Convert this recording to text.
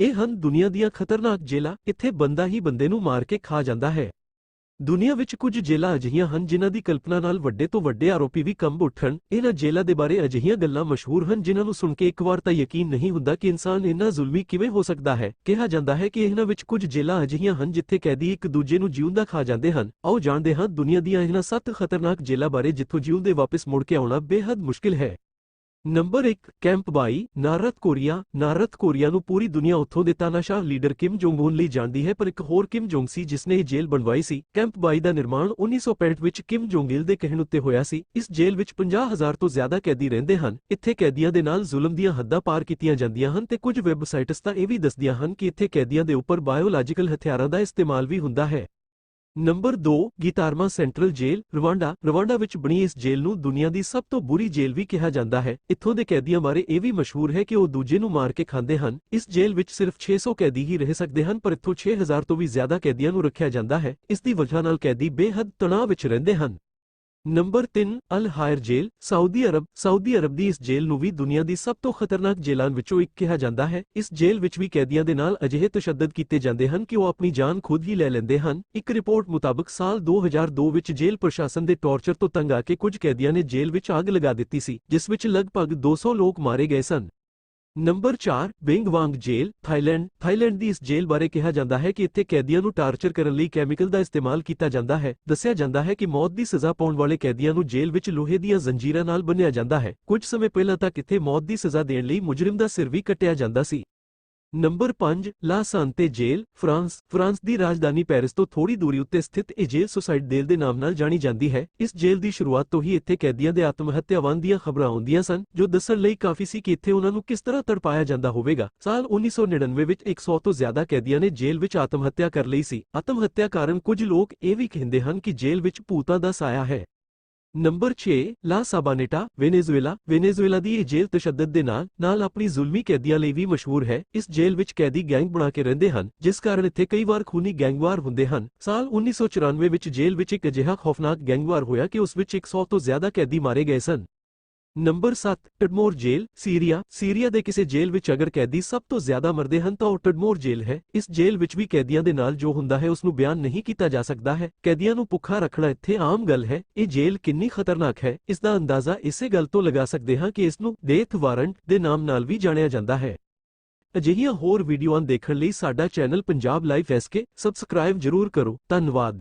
ਇਹ ਹਨ ਦੁਨੀਆ ਦੀਆਂ ਖਤਰਨਾਕ ਜੇਲਾਂ, ਇੱਥੇ ਬੰਦਾ ਹੀ ਬੰਦੇ ਨੂੰ ਮਾਰ ਕੇ ਖਾ ਜਾਂਦਾ ਹੈ। ਦੁਨੀਆ ਵਿੱਚ ਕੁਝ ਜੇਲਾਂ ਅਜਿਹੀਆਂ ਹਨ ਜਿਨ੍ਹਾਂ ਦੀ ਕਲਪਨਾ ਨਾਲ ਵੱਡੇ ਤੋਂ ਵੱਡੇ ਆਰੋਪੀ ਵੀ ਕੰਬ ਉੱਠਣ। ਇਹਨਾਂ ਜੇਲਾਂ ਦੇ ਬਾਰੇ ਅਜਿਹੀਆਂ ਗੱਲਾਂ ਮਸ਼ਹੂਰ ਹਨ ਜਿਨ੍ਹਾਂ ਨੂੰ ਸੁਣ ਕੇ ਇੱਕ ਵਾਰ ਤਾਂ ਯਕੀਨ ਨਹੀਂ ਹੁੰਦਾ ਕਿ ਇਨਸਾਨ ਇੰਨਾ ਜ਼ੁਲਮੀ ਕਿਵੇਂ ਹੋ ਸਕਦਾ ਹੈ। ਕਿਹਾ ਜਾਂਦਾ ਹੈ ਕਿ ਇਹਨਾਂ ਵਿੱਚ ਕੁਝ ਜੇਲਾਂ ਅਜਿਹੀਆਂ ਹਨ ਜਿੱਥੇ ਕੈਦੀ ਇੱਕ ਦੂਜੇ ਨੂੰ ਜਿਉਂਦਾ ਖਾ ਜਾਂਦੇ ਹਨ। ਆਓ ਜਾਣਦੇ ਹਾਂ ਦੁਨੀਆ ਦੀਆਂ ਇਹਨਾਂ ਸੱਤ ਖਤਰਨਾਕ ਜੇਲਾਂ ਬਾਰੇ ਜਿੱਥੋਂ ਜਿਉਂਦੇ ਵਾਪਸ ਮੁੜ ਕੇ ਆਉਣਾ ਬੇहद ਮੁਸ਼ਕਿਲ ਹੈ। Number 1 camp 22 North Korea North Korea ਨੂੰ ਪੂਰੀ ਦੁਨੀਆ ਉੱਥੋਂ ਦੇ ਤਾਨਾਸ਼ਾਹ ਲੀਡਰ ਕਿਮ ਜੋਂਗ ਉਨ ਲਈ ਜਾਣਦੀ ਹੈ, ਪਰ ਇੱਕ ਹੋਰ ਕਿਮ ਜੋਂਗ ਸੀ ਜਿਸ ਨੇ ਇਹ ਜੇਲ੍ਹ ਬਣਵਾਈ ਸੀ। ਕੈਂਪ 22 ਦਾ ਨਿਰਮਾਣ 1965 ਵਿੱਚ ਕਿਮ ਜੋਂਗ ਇਲ ਦੇ ਕਹਿਣ ਉੱਤੇ ਹੋਇਆ ਸੀ। ਇਸ ਜੇਲ੍ਹ ਵਿੱਚ 50000 ਤੋਂ ਜ਼ਿਆਦਾ ਕੈਦੀ ਰਹਿੰਦੇ ਹਨ। ਇੱਥੇ ਕੈਦੀਆਂ ਦੇ ਨਾਲ ਜ਼ੁਲਮ ਦੀਆਂ ਹੱਦਾਂ ਪਾਰ ਕੀਤੀਆਂ ਜਾਂਦੀਆਂ ਹਨ ਤੇ ਕੁਝ ਵੈਬਸਾਈਟਸ ਤਾਂ ਇਹ ਵੀ ਦੱਸਦੀਆਂ ਹਨ ਕਿ ਇੱਥੇ ਕੈਦੀਆਂ ਦੇ ਉੱਪਰ ਬਾਇਓਲੋਜੀਕਲ ਹਥਿਆਰਾਂ ਦਾ ਇਸਤੇਮਾਲ ਵੀ ਹੁੰਦਾ ਹੈ। Number 2 Gitarama central jail Rwanda. Rwanda ਵਿੱਚ ਬਣੀ ਇਸ ਜੇਲ੍ਹ ਨੂੰ ਦੁਨੀਆ ਦੀ ਸਭ ਤੋਂ ਬੁਰੀ ਜੇਲ੍ਹ ਵੀ ਕਿਹਾ ਜਾਂਦਾ ਹੈ। ਇੱਥੋਂ ਦੇ ਕੈਦੀਆਂ ਬਾਰੇ ਇਹ ਵੀ ਮਸ਼ਹੂਰ ਹੈ ਕਿ ਉਹ ਦੂਜੇ ਨੂੰ ਮਾਰ ਕੇ ਖਾਂਦੇ ਹਨ। ਇਸ ਜੇਲ੍ਹ ਵਿੱਚ ਸਿਰਫ 600 ਕੈਦੀ ਹੀ ਰਹਿ ਸਕਦੇ ਹਨ, ਪਰ ਇੱਥੋਂ 6000 ਤੋਂ ਵੀ ਜ਼ਿਆਦਾ ਕੈਦੀਆਂ ਨੂੰ ਰੱਖਿਆ ਜਾਂਦਾ ਹੈ। ਇਸ ਦੀ ਵਜ੍ਹਾ ਨਾਲ ਕੈਦੀ ਬੇਹੱਦ ਤਣਾਅ ਵਿੱਚ ਰਹਿੰਦੇ ਹਨ। ਨੰਬਰ 3 ਅਲ ਹਾਇਰ ਜੇਲ੍ਹ, ਸਾਊਦੀ ਅਰਬ ਸਾਊਦੀ ਅਰਬ ਦੀ ਇਸ ਜੇਲ੍ਹ ਨੂੰ ਵੀ ਦੁਨੀਆ ਦੀ ਸਭ ਤੋਂ ਖਤਰਨਾਕ ਜੇਲਾਂ ਵਿੱਚੋਂ ਇੱਕ ਕਿਹਾ ਜਾਂਦਾ ਹੈ। ਇਸ ਜੇਲ੍ਹ ਵਿੱਚ ਵੀ ਕੈਦੀਆਂ ਦੇ ਨਾਲ ਅਜਿਹੇ ਤਸ਼ੱਦਦ ਕੀਤੇ ਜਾਂਦੇ ਹਨ ਕਿ ਉਹ ਆਪਣੀ ਜਾਨ ਖੁਦ ਹੀ ਲੈ ਲੈਂਦੇ ਹਨ। ਇੱਕ ਰਿਪੋਰਟ ਮੁਤਾਬਕ ਸਾਲ 2002 ਵਿੱਚ ਜੇਲ੍ਹ ਪ੍ਰਸ਼ਾਸਨ ਦੇ ਟੌਰਚਰ ਤੋਂ ਤੰਗ ਆ ਕੇ ਕੁਝ ਕੈਦੀਆਂ ਨੇ ਜੇਲ ਵਿੱਚ ਅੱਗ ਲਗਾ ਦਿੱਤੀ ਸੀ, ਜਿਸ ਵਿੱਚ ਲਗਭਗ 200 ਲੋਕ ਮਾਰੇ ਗਏ ਸਨ। Number 4 Bang Kwang jail, Thailand. Thailand ਦੀ ਇਸ ਜੇਲ੍ਹ ਬਾਰੇ ਕਿਹਾ ਜਾਂਦਾ ਹੈ ਕਿ ਇੱਥੇ ਕੈਦੀਆਂ ਨੂੰ ਟਾਰਚਰ ਕਰਨ ਲਈ ਕੈਮੀਕਲ ਦਾ ਇਸਤੇਮਾਲ ਕੀਤਾ ਜਾਂਦਾ ਹੈ। ਦੱਸਿਆ ਜਾਂਦਾ ਹੈ ਕਿ ਮੌਤ ਦੀ ਸਜ਼ਾ ਪਾਉਣ ਵਾਲੇ ਕੈਦੀਆਂ ਨੂੰ ਜੇਲ੍ਹ ਵਿੱਚ ਲੋਹੇ ਦੀਆਂ ਜ਼ੰਜੀਰਾਂ ਨਾਲ ਬੰਨ੍ਹਿਆ ਜਾਂਦਾ ਹੈ। ਕੁਝ ਸਮੇਂ ਪਹਿਲਾਂ ਤੱਕ ਇੱਥੇ ਮੌਤ ਦੀ ਸਜ਼ਾ ਦੇਣ ਲਈ ਮੁਜਰਮ ਦਾ ਸਿਰ ਵੀ ਕੱਟਿਆ ਜਾਂਦਾ ਸੀ। ਨੰਬਰ 5 ਲਾ ਸਾਂਤੇ ਜੇਲ੍ਹ ਫਰਾਂਸ। ਫਰਾਂਸ ਦੀ ਰਾਜਧਾਨੀ ਪੈਰਿਸ ਤੋਂ ਥੋੜੀ ਦੂਰੀ ਉੱਤੇ ਸਥਿਤ ਇਹ ਜੇਲ੍ਹ ਸੁਸਾਈਡ ਜੇਲ੍ਹ ਦੇ ਨਾਮ ਨਾਲ ਜਾਣੀ ਜਾਂਦੀ ਹੈ। ਇਸ ਜੇਲ੍ਹ ਦੀ ਸ਼ੁਰੂਆਤ ਤੋਂ ਹੀ ਇੱਥੇ ਕੈਦੀਆਂ ਦੇ ਆਤਮ ਹੱਤਿਆਵਾਂ ਦੀਆਂ ਖਬਰਾਂ ਆਉਂਦੀਆਂ ਸਨ, ਜੋ ਦੱਸਣ ਲਈ ਕਾਫੀ ਸੀ ਕਿ ਇੱਥੇ ਉਹਨਾਂ ਨੂੰ ਕਿਸ ਤਰ੍ਹਾਂ ਤੜਪਾਇਆ ਜਾਂਦਾ ਹੋਵੇਗਾ। ਸਾਲ 1999 ਵਿੱਚ 100 ਤੋਂ ਜ਼ਿਆਦਾ ਕੈਦੀਆਂ ਨੇ ਜੇਲ ਵਿੱਚ ਆਤਮ ਹੱਤਿਆ ਕਰ ਲਈ ਸੀ। ਆਤਮ ਹੱਤਿਆ ਕਾਰਨ ਕੁਝ ਲੋਕ ਇਹ ਵੀ ਕਹਿੰਦੇ ਹਨ ਕਿ ਜੇਲ੍ਹ ਵਿੱਚ ਭੂਤਾਂ ਦਾ ਸਾਇਆ ਹੈ। ਨੰਬਰ 6 ਲਾ ਸਾਬਾਨੇਟਾ, ਵੈਨੇਜ਼ੁਏਲਾ। ਵੈਨੇਜ਼ੁਏਲਾ ਦੀ ਇਹ ਜੇਲ੍ਹ ਤਸ਼ੱਦਦ ਦੇ ਨਾਲ ਨਾਲ ਆਪਣੀ ਜ਼ੁਲਮੀ ਕੈਦੀਆਂ ਲਈ ਵੀ ਮਸ਼ਹੂਰ ਹੈ। ਇਸ ਜੇਲ੍ਹ ਵਿੱਚ ਕੈਦੀ ਗੈਂਗ ਬਣਾ ਕੇ ਰਹਿੰਦੇ ਹਨ, ਜਿਸ ਕਾਰਨ ਇੱਥੇ ਕਈ ਵਾਰ ਖੂਨੀ ਗੈਂਗਵਾਰ ਹੁੰਦੇ ਹਨ। ਸਾਲ 1994 ਵਿੱਚ ਜੇਲ੍ਹ ਵਿੱਚ ਇੱਕ ਅਜਿਹਾ ਖੌਫਨਾਕ ਗੈਂਗਵਾਰ ਹੋਇਆ ਕਿ ਉਸ ਵਿੱਚ 100 ਤੋਂ ਜ਼ਿਆਦਾ ਕੈਦੀ ਮਾਰੇ ਗਏ ਸਨ। Number 7 Tadmor jail, Syria. Syria ਦੇ ਕਿਸੇ ਜੇਲ੍ਹ ਵਿੱਚ ਅਗਰ ਕੈਦੀ ਸਭ ਤੋਂ ਜ਼ਿਆਦਾ ਮਰਦੇ ਹਨ ਤਾਂ ਉਹ ਟਡਮੋਰ ਜੇਲ੍ਹ ਹੈ। ਇਸ ਜੇਲ੍ਹ ਵਿੱਚ ਵੀ ਕੈਦੀਆਂ ਦੇ ਨਾਲ ਜੋ ਹੁੰਦਾ ਹੈ ਉਸ ਨੂੰ ਬਿਆਨ ਨਹੀਂ ਕੀਤਾ ਜਾ ਸਕਦਾ ਹੈ। ਕੈਦੀਆਂ ਨੂੰ ਭੁੱਖਾ ਰੱਖਣਾ ਇੱਥੇ ਆਮ ਗੱਲ ਹੈ। ਇਹ ਜੇਲ੍ਹ ਕਿੰਨੀ ਖਤਰਨਾਕ ਹੈ, ਇਸ ਦਾ ਅੰਦਾਜ਼ਾ ਇਸੇ ਗੱਲ ਤੋਂ ਲਗਾ ਸਕਦੇ ਹਾਂ ਕਿ ਇਸ ਨੂੰ ਡੇਥ ਵਾਰੰਟ ਦੇ ਨਾਮ ਨਾਲ ਵੀ ਜਾਣਿਆ ਜਾਂਦਾ ਹੈ। ਅਜਿਹੀਆਂ ਹੋਰ ਵੀਡੀਓਆਂ ਦੇਖਣ ਲਈ ਸਾਡਾ channel Punjab live SK subscribe ਜ਼ਰੂਰ ਕਰੋ। ਧੰਨਵਾਦ।